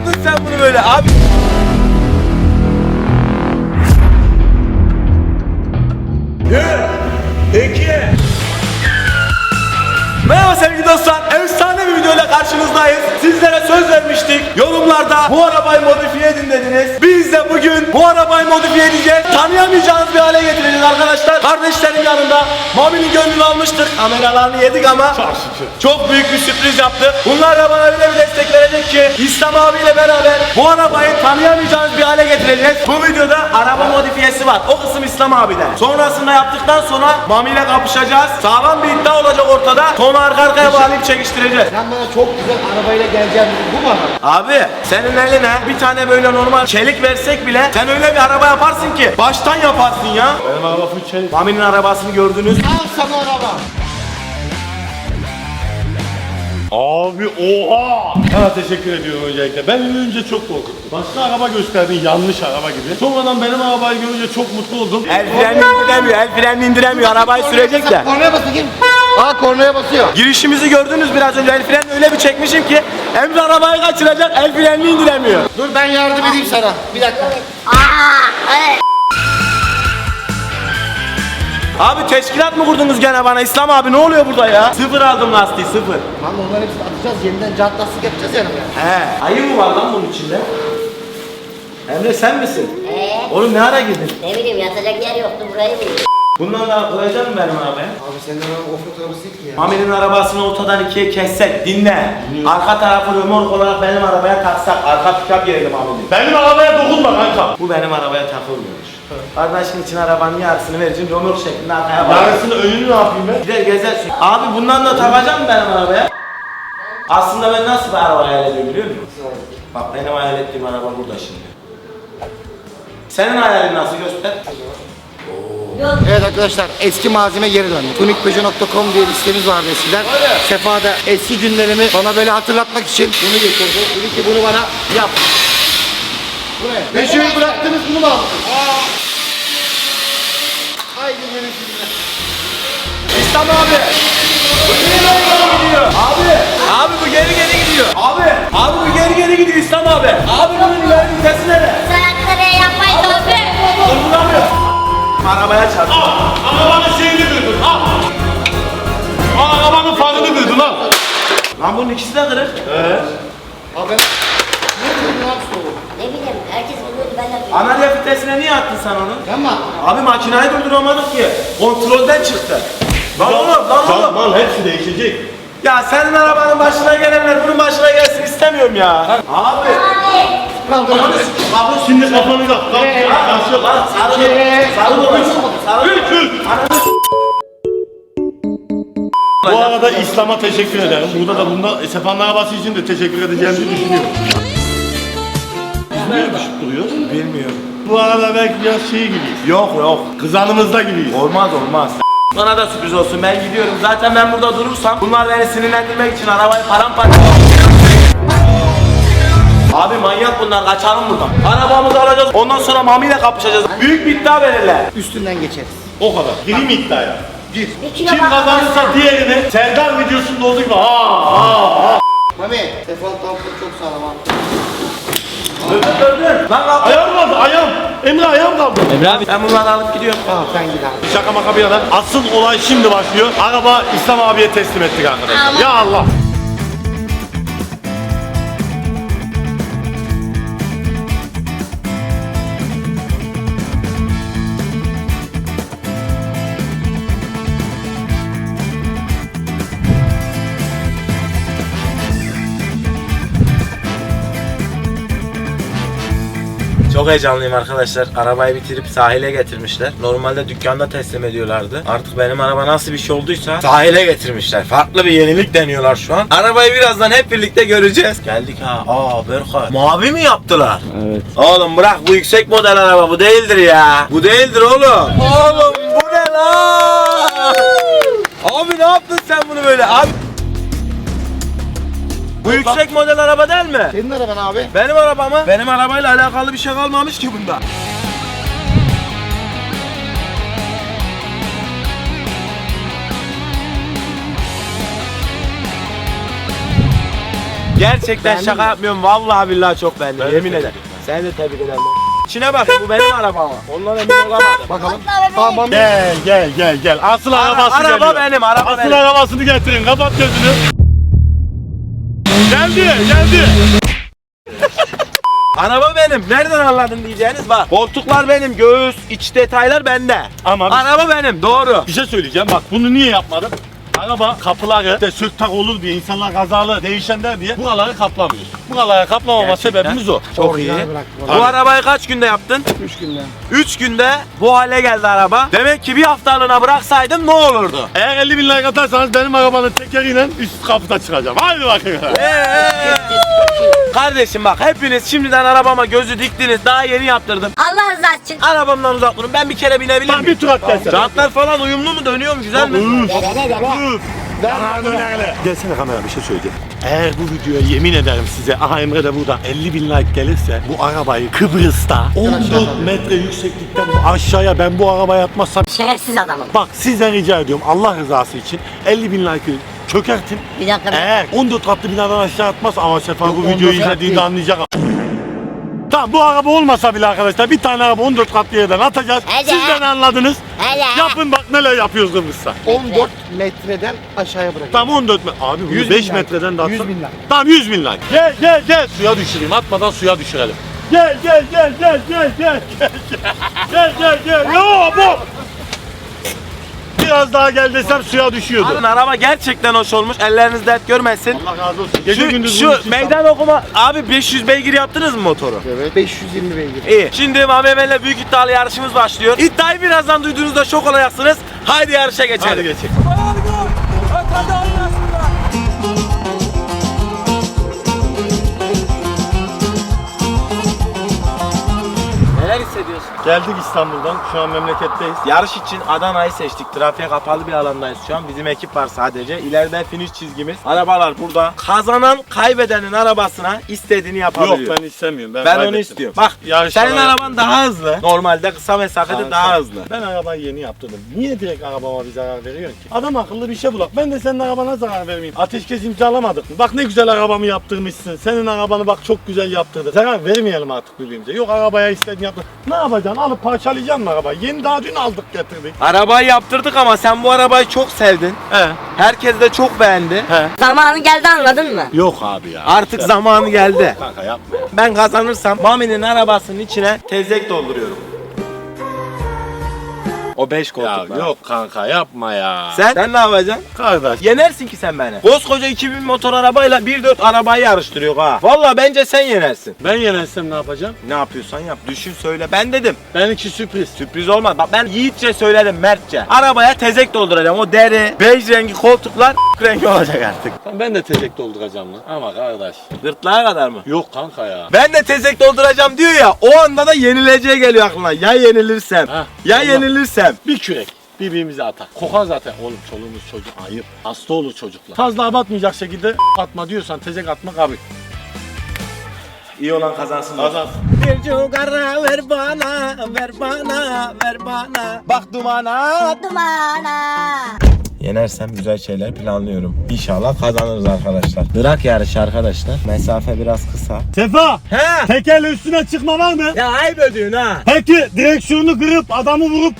yaptın sen bunu böyle abi? Merhaba sevgili dostlar. Efsane bir videoyla karşınızdayız. Sizlere söz vermiştik. Yorumlarda bu arabayı modifiye edin dediniz. Biz de bugün bu arabayı modifiye edeceğiz. Tanıyamayacağınız bir hale getireceğiz arkadaşlar. Kardeşlerim yanında. Mami'nin gönlünü almıştık. Kameralarını yedik ama çok büyük bir sürpriz yaptık. Bunlar da bana öyle bir destek verecek ki İslam abiyle beraber bu arabayı tanıyamayacağınız bir hale getireceğiz. Bu videoda araba modifiyesi var. O kısım İslam abiden. Sonrasında yaptıktan sonra Mami ile kapışacağız. Sağlam bir iddia olacak ortada. Sonra arka arkaya bağlayıp çekiştireceğiz. Sen bana çok güzel arabayla geleceğim. Bu mu araba? Abi senin eline bir tane böyle normal çelik versek bile sen öyle bir araba yaparsın ki baştan yaparsın ya. Benim araba full çelik. Mami'nin arabasını gördünüz. Al sana araba. Abi oha! Sana teşekkür ediyorum öncelikle. Ben önce çok korkuttum. Başka araba gösterdin yanlış araba gibi. Sonradan benim arabayı görünce çok mutlu oldum. El frenini indiremiyor, el frenini indiremiyor. Arabayı sürecek de. Kornaya basayım. Aa kornaya basıyor. Girişimizi gördünüz biraz önce. El frenini öyle bir çekmişim ki Emre arabayı kaçıracak, el frenini indiremiyor. Dur ben yardım edeyim sana. Bir dakika. Abi teşkilat mı kurdunuz gene bana? İslam abi ne oluyor burada ya? Sıfır aldım lastiği, sıfır. Lan onların hepsini atacağız. Yeniden jant lastik yapacağız yani. He. Ayı mı var lan bunun içinde? Emre sen misin? Ee, Oğlum ne ara girdin? ne bileyim yatacak yer yoktu burayı buldum. Bundan da koyacak mı benim arabaya? Abi senin araba offroad arabası değil ki ya. Mami'nin arabasını ortadan ikiye kessek, dinle. Arka tarafı römork olarak benim arabaya taksak, arka pikap yerine Mami'nin. Benim arabaya dokunma kanka. Bu benim arabaya takılmıyormuş. Kardeşin için arabanın yarısını vereceğim, römork şeklinde arkaya bağlı. Yarısını önünü ne yapayım ben? Gider gezersin. Abi bundan da takacağım mı benim arabaya? Aslında ben nasıl bir araba hayal ediyorum biliyor musun? Bak benim hayal ettiğim araba burada şimdi. Senin hayalin nasıl göster? Evet arkadaşlar eski malzeme geri döndü. Tunikpeugeot.com diye bir sitemiz vardı eskiden. Sefa'da eski günlerimi bana böyle hatırlatmak için bunu getirdi. Dedi ki bunu bana yap. Bu ne? Peugeot'u bıraktınız bunu mu aldınız? Benim sizinle. İslam abi. Bu geri geri gidiyor. Abi. Abi bu geri geri gidiyor. Abi. Abi bu geri geri gidiyor İslam abi. Abi bunun ileri vitesi nere? Saatleri yapmayın Tolga. Durduramıyor. Arabaya çarptı. Arabanın şeyini kırdın. Al. Al arabanın farını kırdın al. Lan bunun ikisi de kırık. Abi ne dedin abi soğuk? Ne bileyim herkes biliyordu ben yapıyorum. Anadolu vitesine niye attın sen onu? Abi makinayı durduramadık ki. Kontrolden çıktı. Lan oğlum lan oğlum. Tamam hepsi değişecek. Ya senin arabanın başına gelenler bunun başına gelsin istemiyorum ya. Abi. Kaldır. Abi Şimdi kafanı da. Kalk. Kalk. Lan sarı sarı baba. Sarı Üç, üç. Bu arada İslam'a teşekkür ederim. Burada da bunda Sefa'nın arabası için de teşekkür edeceğimizi düşünüyorum. Niye düşüp duruyoruz? Bilmiyorum. Bu arada belki biraz şey gibiyiz. Yok yok. Kızanımızda gibiyiz. Olmaz olmaz. Bana da sürpriz olsun ben gidiyorum. Zaten ben burada durursam bunlar beni sinirlendirmek için arabayı paramparça Abi manyak bunlar kaçalım buradan. Arabamızı alacağız ondan sonra Mami ile kapışacağız. Büyük bir iddia verirler. Üstünden geçeriz. O kadar. Gireyim iddiaya. Gir. Kim kazanırsa diğerini Serdar videosunda olduğu gibi ha ha ha. Mami, Sefa'nın tamponu çok sağlam ha. Öldün öldün. Lan kapı. Ayağım kaldı ayağım. Emre ayağım kaldı. Emre abi ben bunları alıp gidiyorum. Tamam sen git abi. Şaka maka bir yana. Asıl olay şimdi başlıyor. Araba İslam abiye teslim ettik arkadaşlar. Ya Allah. Çok heyecanlıyım arkadaşlar. Arabayı bitirip sahile getirmişler. Normalde dükkanda teslim ediyorlardı. Artık benim araba nasıl bir şey olduysa sahile getirmişler. Farklı bir yenilik deniyorlar şu an. Arabayı birazdan hep birlikte göreceğiz. Geldik ha. Aa Berkay. Mavi mi yaptılar? Evet. Oğlum bırak bu yüksek model araba bu değildir ya. Bu değildir oğlum. Oğlum bu ne lan? Abi ne yaptın sen bunu böyle? Abi bu yüksek model araba değil mi? Senin araban abi. Benim arabamı benim arabayla alakalı bir şey kalmamış ki bunda. Gerçekten Beğendin şaka mi? yapmıyorum. Vallahi billahi çok beğendim. Ben de Yemin tebrik ederim. Seni de tebrik ederim. İçine bak bu benim arabam. Ondan emin olamadım. Bakalım. Tamam. Gel gel gel gel. Asıl Ara- arabası araba geliyor. benim, araba Asıl benim. arabasını getirin. Kapat gözünü. Geldi geldi. Araba benim. Nereden anladın diyeceğiniz bak. Koltuklar benim. Göğüs, iç detaylar bende. Ama Araba benim. Doğru. bir şey söyleyeceğim. Bak bunu niye yapmadım? Araba kapıları de sök tak olur diye insanlar kazalı değişenler diye buraları kaplamıyoruz. Buraları kaplamama Gerçekten. sebebimiz o. Çok iyi. Bu arabayı kaç günde yaptın? 3 günde. 3 günde bu hale geldi araba. Demek ki bir haftalığına bıraksaydım ne olurdu? Eğer 50 bin like atarsanız benim arabanın tekeriyle üst kapıda çıkacağım. Haydi bakın. Kardeşim bak hepiniz şimdiden arabama gözü diktiniz. Daha yeni yaptırdım. Allah rızası için. Arabamdan uzak durun. Ben bir kere binebilir Lan miyim? bir tur at gelsene. Jantlar falan uyumlu mu? Dönüyor mu? Güzel mi? Üf. Üf. Gelsene kamera bir şey söyleyeceğim. Eğer bu videoya yemin ederim size aha Emre de burada 50 bin like gelirse bu arabayı Kıbrıs'ta 14 metre yükseklikten aşağıya ben bu arabaya atmazsam Şerefsiz adamım. bak sizden rica ediyorum Allah rızası için 50 bin like'ı çökertin. Bir dakika. Eğer 14 katlı binadan aşağı atmaz ama Sefa bu 14 videoyu izlediğinde anlayacak. Tamam bu araba olmasa bile arkadaşlar bir tane araba 14 katlı yerden atacağız. Hadi. Sizden anladınız. Hadi. Yapın bak neler yapıyoruz Kıbrıs'ta. 14 metreden aşağıya bırak. Tamam 14 metre. Abi bunu 100 5 bin metreden de atsan. 100 bin like. Tamam 100 bin like. Gel gel gel. Suya düşüreyim. Atmadan suya düşürelim. Gel gel gel gel gel gel gel gel gel gel. Yo bu. Biraz daha gel desem suya düşüyordu. Alın araba gerçekten hoş olmuş. Elleriniz dert görmesin. Allah razı olsun. Gece Şu, gündüz şu meydan okuma abi 500 beygir yaptınız mı motoru? Evet. 520 beygir. İyi. Şimdi Mame ile büyük iddialı yarışımız başlıyor. İddiayı birazdan duyduğunuzda şok olacaksınız. Haydi yarışa geçelim. Hadi geçelim. Geldik İstanbul'dan. Şu an memleketteyiz. Yarış için Adana'yı seçtik. Trafiğe kapalı bir alandayız şu an. Bizim ekip var sadece. İleride finish çizgimiz. Arabalar burada. Kazanan kaybedenin arabasına istediğini yapabiliyor. Yok ben istemiyorum. Ben, Ben onu kaybettim. istiyorum. Bak Yarışlara senin araban daha hızlı. Normalde kısa mesafede Kanka, daha hızlı. Ben arabayı yeni yaptırdım. Niye direkt arabama bir zarar veriyorsun ki? Adam akıllı bir şey bulak. Ben de senin arabana zarar vermeyeyim. Ateşkes imzalamadık mı? Bak ne güzel arabamı yaptırmışsın. Senin arabanı bak çok güzel yaptırdı. Zarar vermeyelim artık birbirimize. Yok arabaya istediğini yaptır. Ne yapacaksın? Alıp parçalayacaksın mı arabayı? Yeni daha dün aldık getirdik. Arabayı yaptırdık ama sen bu arabayı çok sevdin. He. Herkes de çok beğendi. He. Zamanı geldi anladın mı? Yok abi ya. Artık zamanı geldi. Kanka yapma ya. Ben kazanırsam Mami'nin arabasının içine tezek dolduruyorum. O 5 Ya koltuklar. yok kanka yapma ya. Sen? Sen ne yapacaksın? Kardeş. Yenersin ki sen beni. Koskoca 2000 motor arabayla 1.4 arabayı yarıştırıyor ha. Valla bence sen yenersin. Ben yenersem ne yapacağım? Ne yapıyorsan yap. Düşün söyle. Ben dedim. Benimki sürpriz. Sürpriz olmaz. Bak ben yiğitçe söyledim Mertçe. Arabaya tezek dolduracağım. O deri, bej rengi koltuklar rengi olacak artık. Ben de tezek dolduracağım lan. Ama kardeş. Gırtlağa kadar mı? Yok kanka ya. Ben de tezek dolduracağım diyor ya. O anda da yenileceğe geliyor aklına. Ya yenilirsem. Heh, ya Allah. yenilirsem. Bir kürek birbirimize atar. Kokar zaten. Oğlum çoluğumuz çocuk ayıp. Hasta olur çocuklar. Fazla abartmayacak şekilde atma diyorsan tezek atmak abi. İyi olan kazansın. Kazan. Bir cugara ver bana, ver bana, ver bana. Bak dumana. Dumana. Yenersem güzel şeyler planlıyorum. İnşallah kazanırız arkadaşlar. Irak yarışı arkadaşlar. Mesafe biraz kısa. Sefa! He? Tekerle üstüne çıkma var mı? Ya ayıp ödüyorsun ha. Peki direksiyonu kırıp adamı vurup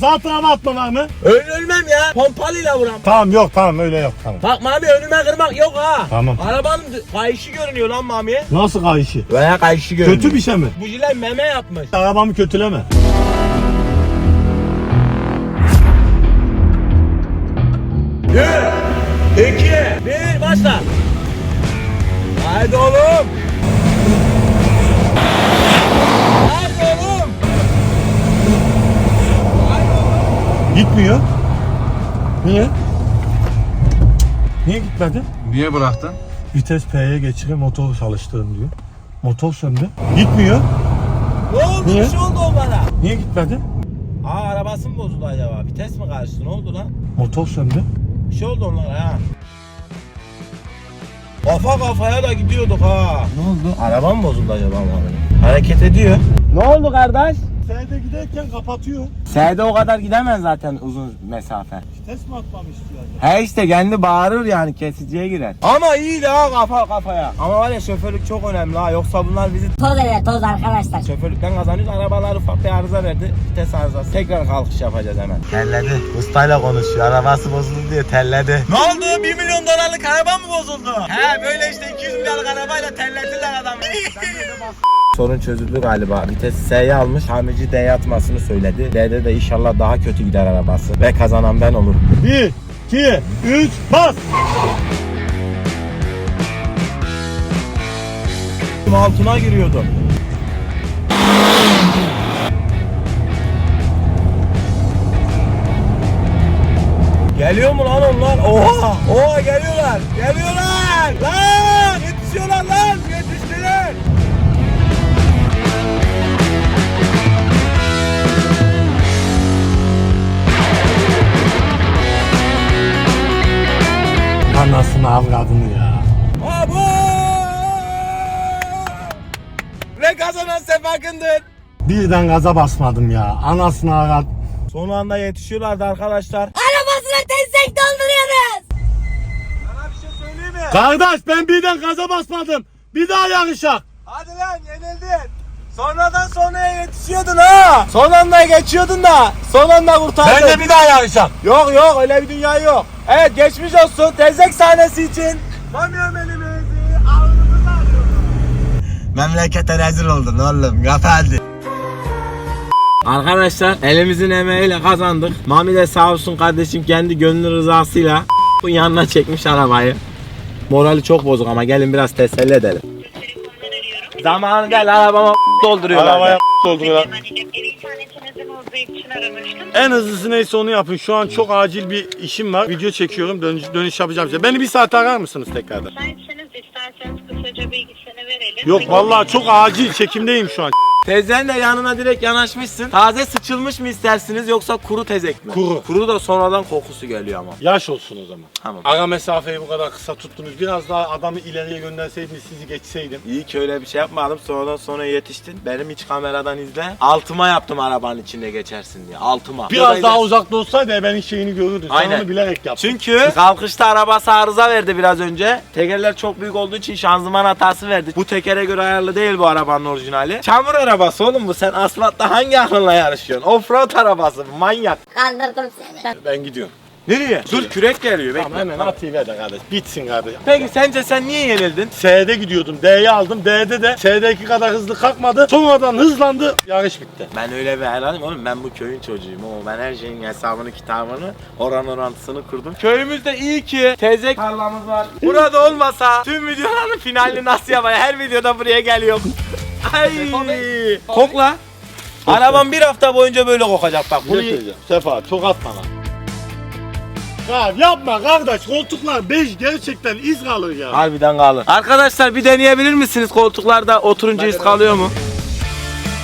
sağ tarafa atma var mı? Öyle ölmem ya. Pompalıyla vuram. Tamam yok tamam öyle yok tamam. Bak Mami önüme kırmak yok ha. Tamam. Arabanın kayışı görünüyor lan Mami'ye. Nasıl kayışı? Veya kayışı görünüyor. Kötü bir şey mi? Bu jilet meme yapmış. Arabamı kötüleme. Bir, başla. Haydi oğlum. Haydi oğlum. Gitmiyor. Niye? Niye gitmedi? Niye bıraktın? Vites P'ye geçirip motor çalıştırın diyor. Motor söndü. Gitmiyor. Ne oldu? Niye? Bir şey oldu o bana. Niye gitmedi? Aa arabası mı bozuldu acaba? Vites mi karıştı? Ne oldu lan? Motor söndü. Bir şey oldu onlara ha. Kafa kafaya da gidiyorduk ha. Ne oldu? Araba mı bozuldu acaba Mami'nin? Hareket ediyor. Ne oldu kardeş? S'de giderken kapatıyor. S'de o kadar gidemez zaten uzun mesafe. Vites mi atmamı istiyor acaba? He işte kendi bağırır yani kesiciye girer. Ama iyi de ha kafa kafaya. Ama var ya şoförlük çok önemli ha. Yoksa bunlar bizi Toz eder toz arkadaşlar. şoförlükten kazanıyoruz. Arabalar ufak bir arıza verdi. Vites arızası. Tekrar kalkış yapacağız hemen. Telledi. Ustayla konuşuyor. Arabası bozuldu diye telledi. Ne oldu? 1 milyon dolarlık araba mı bozuldu? He böyle işte 200 milyarlık arabayla tellediler adamı. Sorun çözüldü galiba. Vites S'ye almış. Tamirci D'ye atmasını söyledi. D'de de inşallah daha kötü gider arabası. Ve kazanan ben olurum. 1, 2, 3, bas! altına giriyordu. Geliyor mu lan onlar? Oha! Oha geliyorlar! Geliyorlar! Lan! Yetişiyorlar lan! Anasını avradını ya. Abo! Ve kazanan Sefa Kındır. Birden gaza basmadım ya. Anasını avrat. Son anda yetişiyorlardı arkadaşlar. Arabasına destek dolduruyoruz. Sana bir şey söyleyeyim mi? Kardeş ben birden gaza basmadım. Bir daha yarışak. Hadi lan yenildin. Sonradan sonraya yetişiyordun ha. Son anda geçiyordun da. Son anda kurtardın. Ben de bir daha yarışak. Yok yok öyle bir dünya yok. Evet geçmiş olsun tezek sahnesi için. Tanıyorum elimizi ağzımızı Memlekete rezil oldun oğlum kapandı. Arkadaşlar elimizin emeğiyle kazandık. Mami de sağ olsun kardeşim kendi gönlü rızasıyla bu yanına çekmiş arabayı. Morali çok bozuk ama gelin biraz teselli edelim. Zamanı gel arabama dolduruyorlar. Arabaya dolduruyorlar. Ev internetinizin olduğu için aramıştım. En hızlısı neyse onu yapın. Şu an çok acil bir işim var. Video çekiyorum. Dönüş, dönüş yapacağım size. Beni bir saat arar mısınız tekrardan? Müsaitseniz isterseniz kısaca bilgisini verelim. Yok vallahi çok acil çekimdeyim şu an. Teyzenin de yanına direkt yanaşmışsın. Taze sıçılmış mı istersiniz yoksa kuru tezek mi? Kuru. Kuru da sonradan kokusu geliyor ama. Yaş olsun o zaman. Tamam. Ara mesafeyi bu kadar kısa tuttunuz. Biraz daha adamı ileriye gönderseydiniz sizi geçseydim. İyi ki öyle bir şey yapmadım. Sonradan sonra yetiştin. Benim iç kameradan izle. Altıma yaptım arabanın içinde geçersin diye. Altıma. Biraz Buradaydı. daha uzakta olsaydı ebenin şeyini görürdün. Sen Aynen. onu bilerek yaptın. Çünkü kalkışta arabası arıza verdi biraz önce. Tekerler çok büyük olduğu için şanzıman hatası verdi. Bu tekere göre ayarlı değil bu arabanın orijinali. Çamur arabası oğlum bu. Sen asfaltta hangi aklınla yarışıyorsun? Offroad arabası manyak. Kandırdım seni. Ben gidiyorum. Nereye? Dur kürek geliyor. Bekle. Tamam hemen atayım ver de kardeş. Bitsin kardeş. Peki sence sen niye yenildin? S'de gidiyordum. D'yi aldım. D'de de S'deki kadar hızlı kalkmadı. Sonradan hızlandı. Yarış bitti. Ben öyle bir helalim oğlum ben bu köyün çocuğuyum ama ben her şeyin hesabını kitabını oran orantısını kurdum. Köyümüzde iyi ki tezek tarlamız var. Burada olmasa tüm videoların finalini nasıl yapayım? Her videoda buraya geliyorum. Ay. Kokla. Arabam bir hafta boyunca böyle kokacak bak. Bunu Bunu Sefa çok atma lan. Ya yapma kardeş koltuklar 5 gerçekten iz kalır ya. Harbiden kalır. Arkadaşlar bir deneyebilir misiniz koltuklarda oturunca iz kalıyor mu?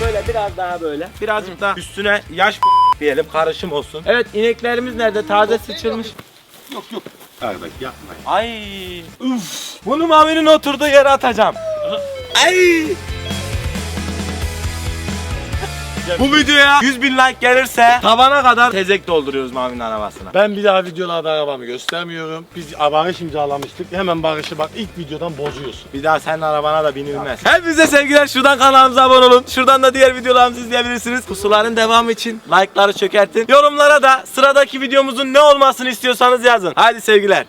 Böyle biraz daha böyle. Birazcık daha üstüne yaş diyelim karışım olsun. Evet ineklerimiz nerede? Taze sıçılmış. Yok yok. Kardeş yapma. Ay. Uf. Bunu Mami'nin oturduğu yere atacağım. Ay. Bu videoya 100 bin like gelirse tavana kadar tezek dolduruyoruz Mami'nin arabasına. Ben bir daha videolarda arabamı göstermiyorum. Biz barış imzalamıştık. Hemen barışı bak ilk videodan bozuyorsun. Bir daha senin arabana da binilmez. Hepinize sevgiler. Şuradan kanalımıza abone olun. Şuradan da diğer videolarımızı izleyebilirsiniz. Pusuların devamı için like'ları çökertin. Yorumlara da sıradaki videomuzun ne olmasını istiyorsanız yazın. Haydi sevgiler.